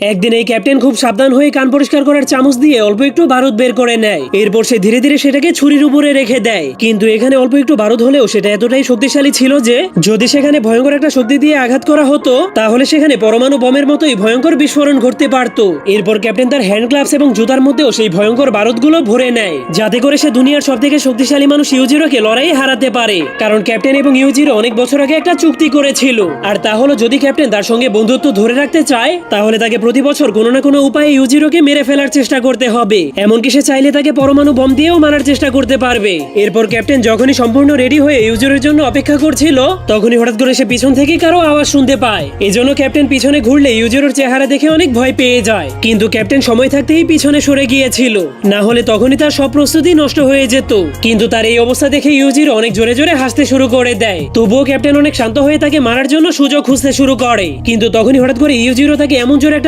একদিন এই ক্যাপ্টেন খুব সাবধান হয়ে কান পরিষ্কার করার চামচ দিয়ে অল্প একটু বারুদ বের করে নেয়। এরপর সে ধীরে ধীরে সেটাকে ছুরির উপরে রেখে দেয়। কিন্তু এখানে অল্প একটু বারুদ হলেও সেটা এতটাই শক্তিশালী ছিল যে, যদি সেখানে ভয়ঙ্কর একটা শক্তি দিয়ে আঘাত করা হতো, তাহলে সেখানে পরমাণু বমের মতোই ভয়ঙ্কর বিস্ফোরণ ঘটতে পারত। এরপর ক্যাপ্টেন তার হ্যান্ড গ্লাভস এবং জুতার মধ্যেও সেই ভয়ঙ্কর বারুদগুলো ভরে নেয়। যাতে করে সে দুনিয়ার সব থেকে শক্তিশালী মানুষ ইউজিরোকে লড়াই হারাতে পারে। কারণ ক্যাপ্টেন এবং ইউজিরো অনেক বছর আগে একটা চুক্তি করেছিল। আর তা হলো, যদি ক্যাপ্টেন তার সঙ্গে বন্ধুত্ব ধরে রাখতে চায়, তাহলে তাকে প্রতি বছর কোনো না কোনো উপায়ে ইউজিরোকে মেরে ফেলার চেষ্টা করতে হবে। এমনকি সে চাইলে তাকে পরমাণু বম দিয়েও মারার চেষ্টা করতে পারবে। এরপর ক্যাপ্টেন যখনই সম্পূর্ণ রেডি হয়ে ইউজিরোর জন্য অপেক্ষা করছিল, তখনই হঠাৎ করে সে পিছন থেকে কারও আওয়াজ শুনতে পায়। এজন্য ক্যাপ্টেন পিছনে ঘুরলে ইউজিরোর চেহারা দেখে অনেক ভয় পেয়ে যায়। কিন্তু ক্যাপ্টেন সময় থাকতেই পিছনে সরে গিয়েছিল। না হলে তখনই তার সব প্রস্তুতি নষ্ট হয়ে যেত। কিন্তু তার এই অবস্থা দেখে ইউজিরো অনেক জোরে জোরে হাসতে শুরু করে দেয়। তবুও ক্যাপ্টেন অনেক শান্ত হয়ে তাকে মারার জন্য সুযোগ খুঁজতে শুরু করে। কিন্তু তখনই হঠাৎ করে ইউজিরো তাকে এমন জোরে একটা